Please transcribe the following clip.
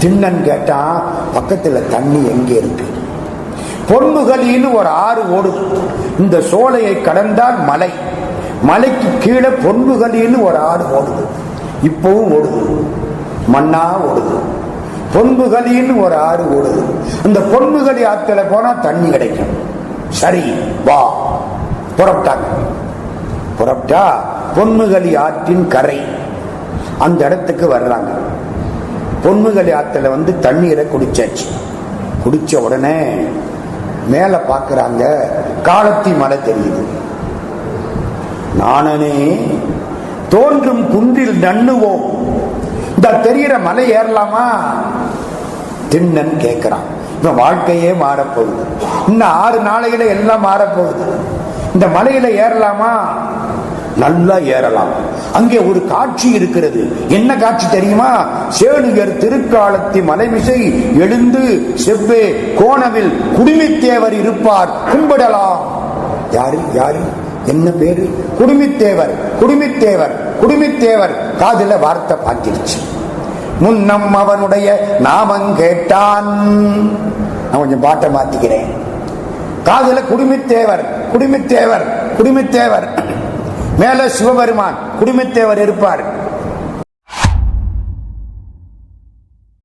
திண்ணன் கேட்டா பக்கத்துல தண்ணி எங்க இருக்கு? பொன்முகலின்னு ஒரு ஆறு ஓடுது இந்த சோலையை கடந்தால் மலை. மலைக்கு கீழே பொன்முகலின்னு ஒரு ஆறு ஓடுது இப்பவும் ஓடுது. மண்ணா ஓடுது. பொன்முகலின்னு ஒரு ஆறு ஓடுது. இந்த பொன்முகலி ஆத்துல போனா தண்ணி கிடைக்கும். சரி வா. புறப்பட்டாங்க புறப்பட்டா பொன்முகலி ஆற்றின் கரை. அந்த இடத்துக்கு வர்றாங்க. பொன்முகலி ஆற்றுல வந்து தண்ணீரை குடிச்சாச்சு. குடிச்ச உடனே மேலே பார்க்குறாங்க காலத்தி மலை தெரியுது. நானனே தோன்றும் குன்றில் நண்ணுவோம். இந்த தெரிகிற மலை ஏறலாமா? திண்ணன் கேட்கிறான் இப்ப வாழ்க்கையே மாறப்போகுது. இன்னும் ஆறு நாளையில எல்லாம் மாறப்போகுது. இந்த மலையில ஏறலாமா? நல்லா ஏறலாம். அங்கே ஒரு காட்சி இருக்கிறது. என்ன காட்சி தெரியுமா? சேனுயர் திருக்காலத்தி மலைமிசை எழுந்து செவ்வே கோணவில் குடிமித்தேவர் இருப்பார். கும்பிடலாம். யாரு? யாரு? என்ன பேரு? குடுமித்தேவர் குடுமித்தேவர் குடுமித்தேவர். காதல வார்த்தை பார்த்திருச்சு. முன்னம் அவனுடைய நாமம் கேட்டான். நான் கொஞ்சம் பாட்டை மாத்திக்கிறேன். காதல குடுமித்தேவர் குடுமித்தேவர் குடுமித்தேவர். மேல சிவபெருமான் குடும்பத்தேவர் இருப்பார்.